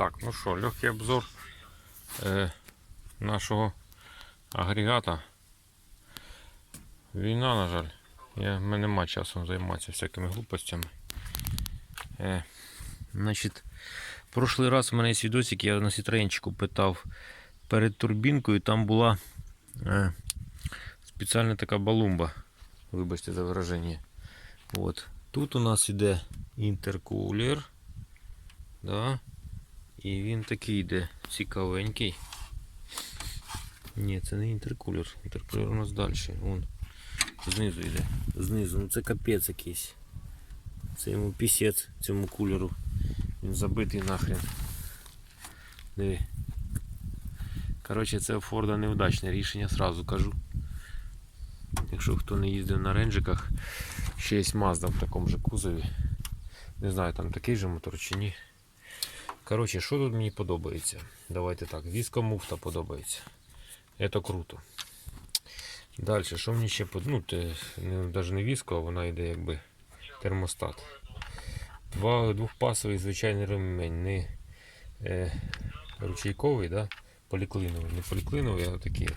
Так, ну що, легкий обзор е, нашого агрегата. Війна, на жаль. Я, мене нема часу займатися всякими глупостями. Е, значить, прошлий раз у мене є відосик, я на сітренчику питав перед турбінкою, там була е, спеціальна така балумба. Вибачте за вираження. От. Тут у нас іде інтеркулер. Да. І він такий йде цікавенький. Ні, це не інтеркулер. Інтеркулер у нас далі. Вон. Знизу йде. Знизу. Ну це капець якийсь. Це йому пісець цьому кулеру. Він забитий нахрен. Диви. Коротше, це у Форда неудачне рішення, сразу кажу. Якщо хто не їздив на ренджиках, ще є Mazda в такому же кузові. Не знаю, там такий же мотор чи ні. Коротше, що тут мені подобається? Давайте так, віскомуфта подобається. Це круто. Далі, що мені ще под... ну, навіть не віско, а вона йде якби термостат. Два, двохпасовий звичайний ремень, не е, ручейковий, да? поліклиновий. Не поліклиновий, а такий.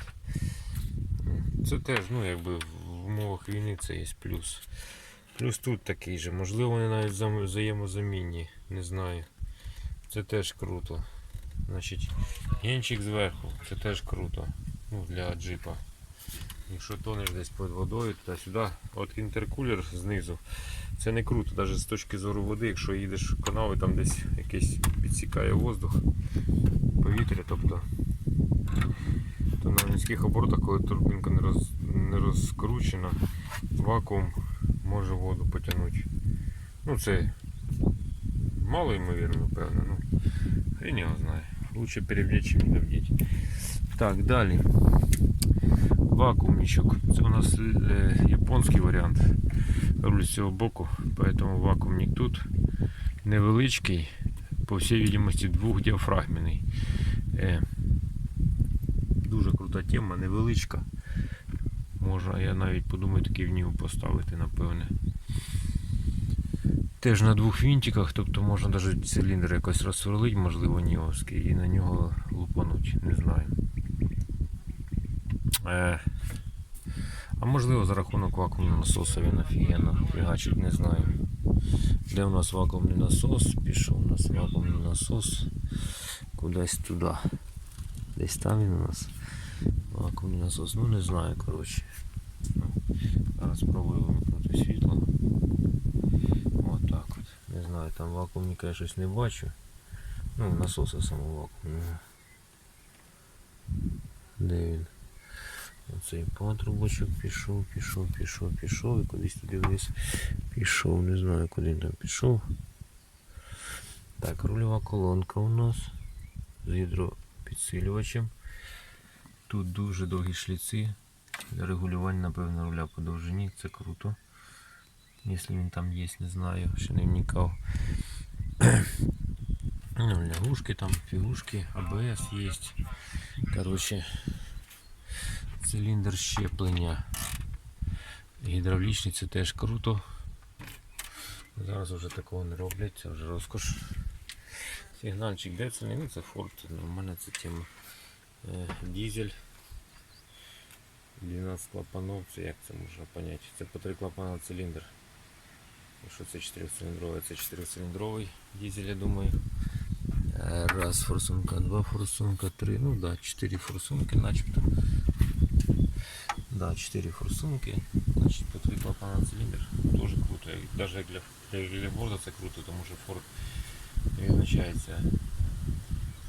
Це теж, ну, якби в умовах війни це є плюс. Плюс тут такий же. Можливо, вони навіть взаємозамінні, не знаю. Це теж круто. Значить, генчик зверху, це теж круто. Ну, для джипа. Якщо тонеш десь під водою, туди-сюди, от інтеркулер знизу. Це не круто, навіть з точки зору води, якщо їдеш в канал і там десь якийсь підсікає воздух, повітря, тобто то на низьких оборотах, коли турбінка не, роз, не розкручена, вакуум може воду потягнути. Ну це мало ймовірно, певно. Ну, хрен його знає. Лучше перевдеть, чем не довдеть. Так, далі. Вакуумничок. Це у нас е, японський варіант. Руль з цього боку, поэтому вакуумник тут невеличкий, по всій відомості двохдіафрагміний. Е, дуже крута тема, невеличка. Можна, я навіть подумаю такий в нього поставити, напевне. Теж на двох вінтиках, тобто можна навіть циліндр якось розсверлити, можливо, нівовський, і на нього лупануть, не знаю. Е, а можливо за рахунок вакуумного насоса він офігенно фігачить, не знаю. Де у нас вакуумний насос? Пішов у нас вакуумний насос кудись туди. Десь там він у нас. Вакуумний насос. Ну не знаю, коротше. Зараз спробую вимкнути світло. Знаю, там вакуумника я щось не бачу. Ну, насоса самого вакуумного. Де він? Оцей патрубочок пішов, пішов, пішов, пішов і кудись туди вниз пішов. Не знаю, куди він там пішов. Так, рульова колонка у нас з гідропідсилювачем. Тут дуже довгі шліци для регулювання, напевно, руля по довжині. Це круто. Якщо він там є, не знаю, ще не вникав. Ну, лягушки там, фігушки, АБС є. Короче, циліндр щеплення. Гідравлічний це теж круто. Зараз вже такого не роблять, це вже розкош. Сигнальчик де це не ну, це Ford, нормальна це тема. Дізель. 12 клапанов, це як це можна поняти? Це по 3 клапана циліндр. Якщо це 4-циліндровий, це 4-циліндровий дізель, я думаю. Е, Раз форсунка, два форсунка, три, ну да, 4 форсунки начебто. Да, 4 форсунки, значить по 3 клапана циліндр. Дуже круто. Навіть для, для, Форда це круто, тому що Форд відзначається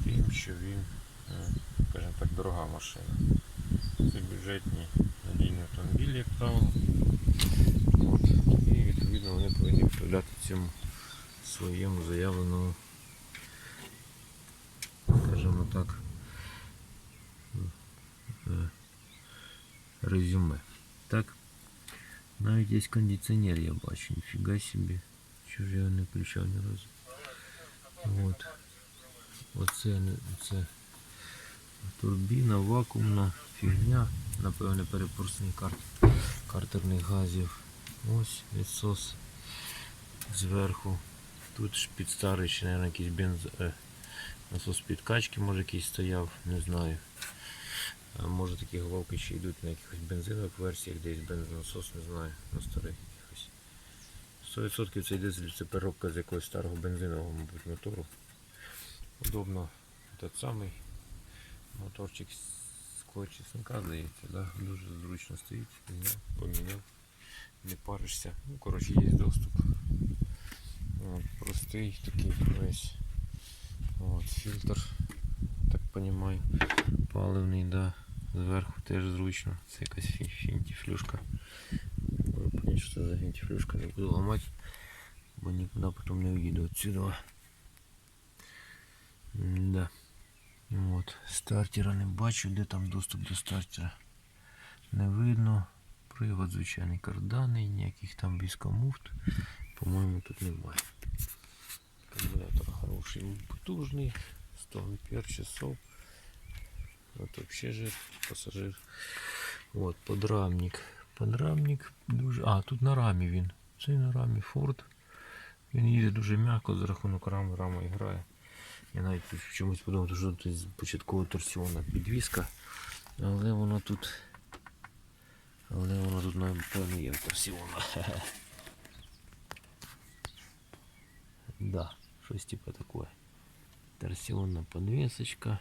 тим, що він, е, скажімо так, дорога машина. Це бюджетні надійні автомобілі, як правило. І відповідно вони повинні відповідати цьому своєму заявленому, скажімо так, е, резюме. Так. Навіть є кондиціонер, я бачу, ніфіга собі. Чого ж я не включав ні разу. От. Оце, це турбіна, вакуумна фігня, напевне, перепорсний кар... картерних газів. Ось відсос зверху. Тут ж під старий ще, мабуть, якийсь бенз... е, Насос підкачки може якийсь стояв, не знаю. А може такі головки ще йдуть на якихось бензинових версіях, десь бензонасос, не знаю, на старих якихось. 100% цей дизель це переробка з якогось старого бензинового, мабуть, мотору. Удобно этот самий моторчик скотч СНК, здається, да? дуже зручно стоїть, поміняв, не паришся. Ну, коротше, є доступ. От, простий такий весь. От, фільтр, так понимаю, паливний, да. Зверху теж зручно. Це якась фінтіфлюшка. Можу що це за фінтіфлюшка, не буду ламати, бо нікуди потім не уїду отсюда. Да. От. Стартера не бачу, де там доступ до стартера. Не видно. Привод звичайний карданий, ніяких там військомуфт, по-моєму, тут немає. Аккумулятор хороший, потужний, 100 ампер часов. Вот вообще жир, пассажир. Вот, подрамник. Подрамник дуже. А, тут на рамі він. Це на рамі Ford. Він їде дуже м'яко за рахунок рами, рама грає. Я навіть чомусь подумав, що тут з початково торсіонна підвіска. Але воно тут. Але воно тут напевно є торсіонна. Да, щось типа такое. Торсіонна подвісочка.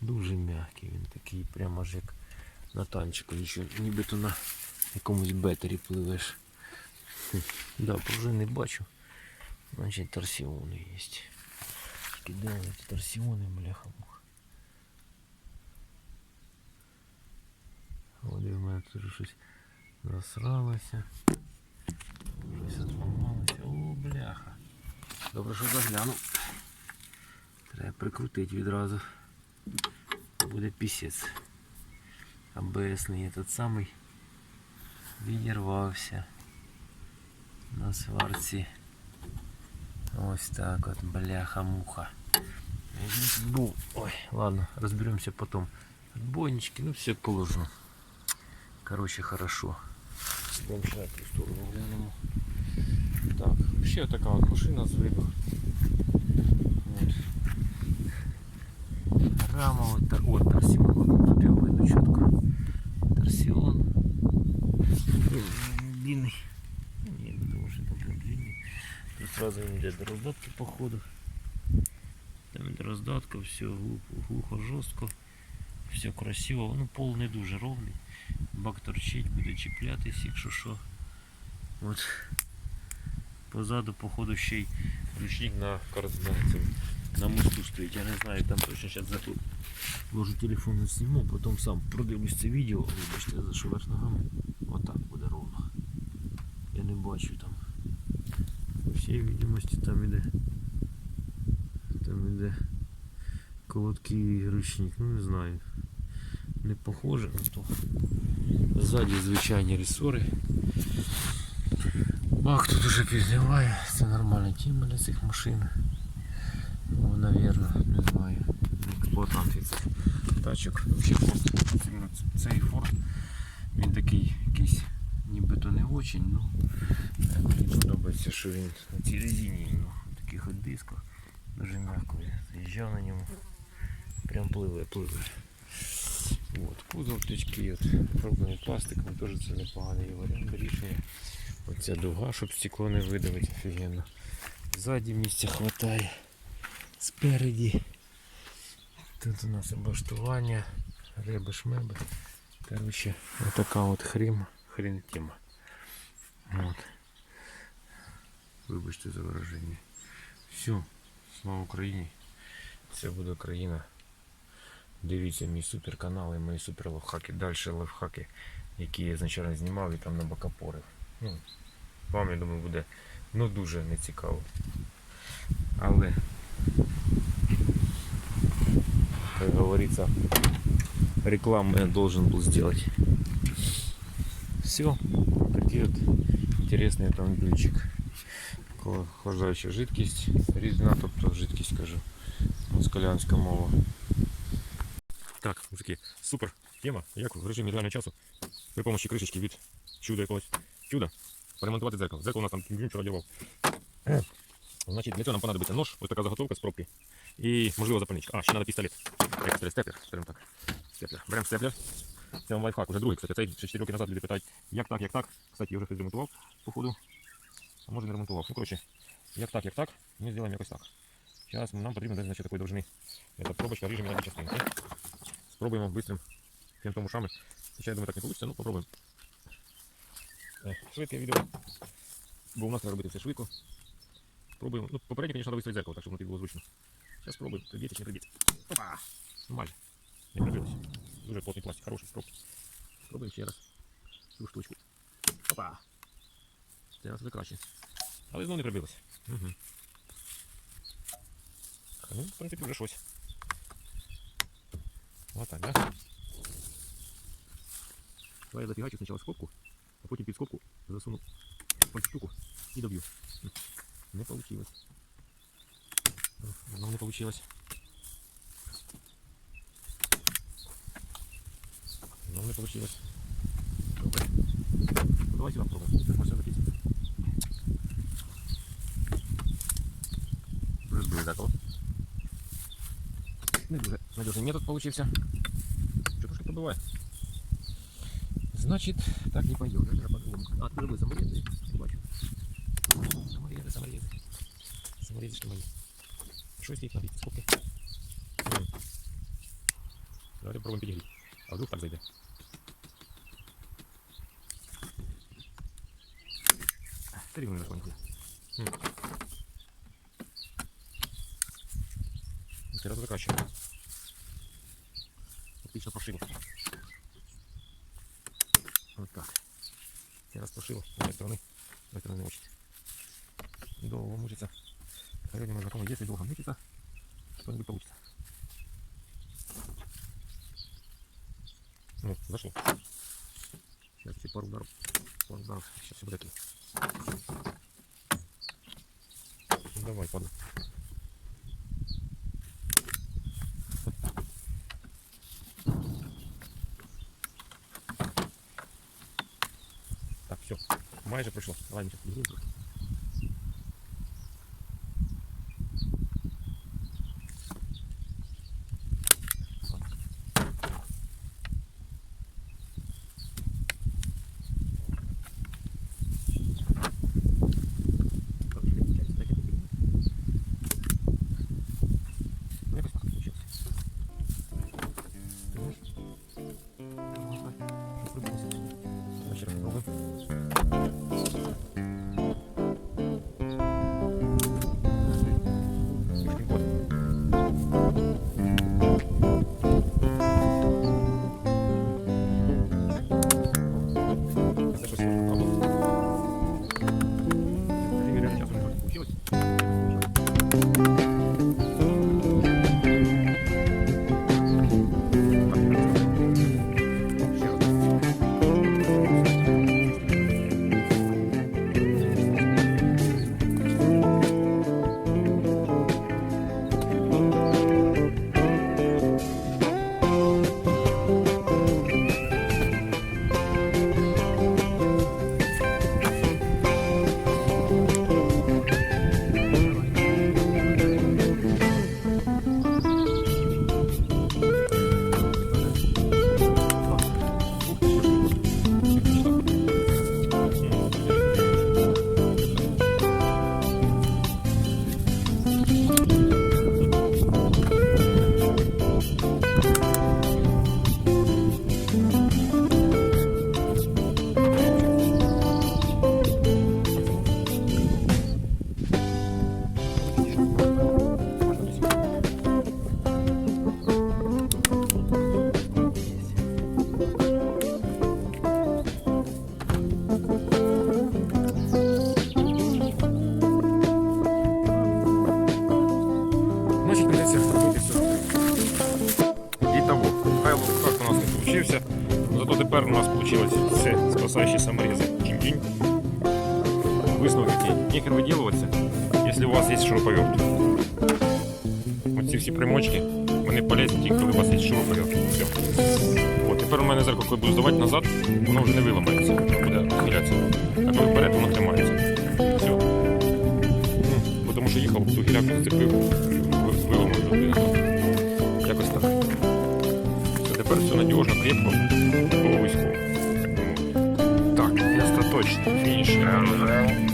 Дуже м'який він такий, прямо аж як на танчику, нічого, нібито на якомусь бетері пливеш. Хм, Да, пружини бачу. Значить торсіони є. Тільки де вони ті торсіони, бляха муха. От і в мене тут щось засралося. Щось отламалося. О, бляха. Добре, що заглянув. Треба прикрутити відразу. Буде пісець. АБСний этот самий відірвався на сварці. Ось так от, бляха-муха. Здесь був. Ой, ладно, разберемся потом. Отбойнички, ну все положено. Короче, хорошо. Будем ще на ту сторону глянемо. Так, ще така от машина з виду. Вот. Рама вот, тор- вот торсион. Тут його видно чітко. Торсион. Длинный. Не, не думаю, что это прям длинный. Тут сразу він йде до роздатки по ходу. Там іде роздатка, все глухо, глухо жорстко. Все красиво. Ну пол не дуже ровний. Бак торчить, буде чіплятись, якщо що. От. Позаду, походу, ще й ручник на, кар- на, мосту стоїть. Я не знаю, там точно зараз зато ложу телефон не зніму, потім сам продивлюсь це відео, вибачте за шоверх ногами. Отак буде ровно. Я не бачу там. По всій відомості там іде. Там іде короткий ручник, ну не знаю. Не похоже на то. Ззаді звичайні ресори. Бак тут уже підливає, це нормальна тема для цих машин. Ну, наверное, не знаю. Експлуатант від цих тачок. Цей Ford, він такий якийсь нібито не очень, ну мені подобається, що він на цій резині, ну, таких от дисках. Дуже м'яко. Заїжджав на ньому. Прям пливе, пливе. От, кузов такий от, зроблений пластиком, теж це непоганий варіант рішення. Оця дуга, щоб стекло не видавить офігенно. Ззаді місця хватає. Спереді. Тут у нас облаштування, риби шмеби. Короче, отака от хрім, хрін тема. От. Вибачте за вираження. Все, слава Україні. Це буде Україна. Дивіться мій суперканал і мої супер лайфхаки. Далі лайфхаки, які я значально знімав і там на бокопорив. Ну, вам, я думаю, буде ну, дуже нецікаво. Але, как говорится, рекламу я должен был сделать. Все, такий от интересный автомобильчик. Охлаждаюча жидкість, рідина, тобто жидкість кажу. Москалянська мова. Так, мужики, супер тема, як в режимі реального часу при помощі кришечки від чуда якогось чуда поремонтувати дзеркало. Дзеркало у нас там вчора дівав. Значить, для цього нам понадобиться нож, ось така заготовка з пробки. І, можливо, запальничка. А, ще треба пістолет. Як степлер, скажімо так. Степлер. Беремо степлер. Це вам лайфхак, уже другий, кстати. Цей ще 4 роки назад люди питають, як так, як так. Кстати, я вже ремонтував, походу. А може не ремонтував. Ну, коротше, як так, як так, ми зробимо якось так. Зараз нам потрібно десь значить, такої довжини. Це пробочка, ріжемо на дві частинки. Спробуємо бистрим фінтом ушами. Хоча я думаю, так не вийде, ну попробуємо. Е, Швидке відео. Бо у нас треба робити все швидко. Пробуємо. Ну, попередньо, звісно, треба виставити зеркало, так щоб воно було зручно. Зараз спробуємо. Чи не приб'ється. Опа! Майже. Не прибилось. Дуже плотний пластик, хороший спробуй. Спробуємо ще раз. Цю штучку. Опа! Зараз вже краще. Але знову не прибилось. Угу. Ну, в принципі, вже щось. Вот так, да? Давай я зафігачу спочатку скобку, а потім під скобку засуну під штуку і доб'ю. М, Не получилось. Знову не получилось. Знову не получилось. Добре. Ну, давай сюди попробуємо. дуже надежный метод получился. Что трошки пробиває. Значит, так не пойдет. Это треба по-другому. А, ты были саморезы? Не бачу. Саморезы, саморезы. Саморезочки мои. Что здесь набить? Сколько? М. Давайте попробуем перегреть. А вдруг так зайдет? Перегнули на шпаньку. Teraz закачиваем. Отлично прошили. Вот так. Я раз прошил с одной стороны, с другой стороны мучить. Долго мучиться. Сегодня мы знакомы, если долго мучиться, что-нибудь получится. Ну, зашло. Сейчас еще пару ударов. Пару ударов. Сейчас все будет. Ну, давай, падай. Майже пройшло. Давай ми Зато у нас вийшло все спасаючі саморези. Чинь-чинь. Висновок який. Нехер виділуватися, якщо у вас є шуруповерт. Оці всі примочки, вони полезні тільки коли у вас є шуруповерт. Все. От, тепер у мене зеркало, коли буду здавати назад, воно вже не виламається, воно буде хилятися. А коли вперед, воно тримається. Все. Ну, бо Тому що приїхав, ту гіляку зацепив, Все, тепер все надежно, крепко, обов'язково. Так, і остаточно, фініш.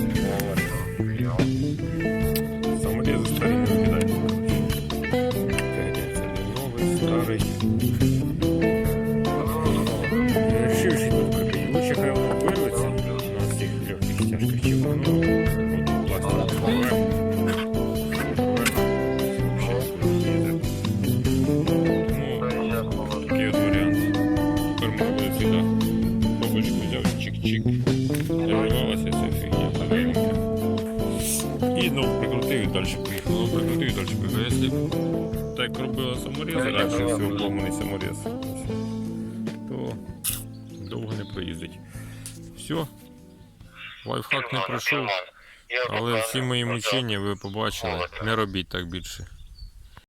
І далі. Якщо так робила саморіз, раніше все обломаний саморез, то довго не проїздить. Все. Лайфхак не пройшов, але всі мої мучення ви побачили. Не робіть так більше.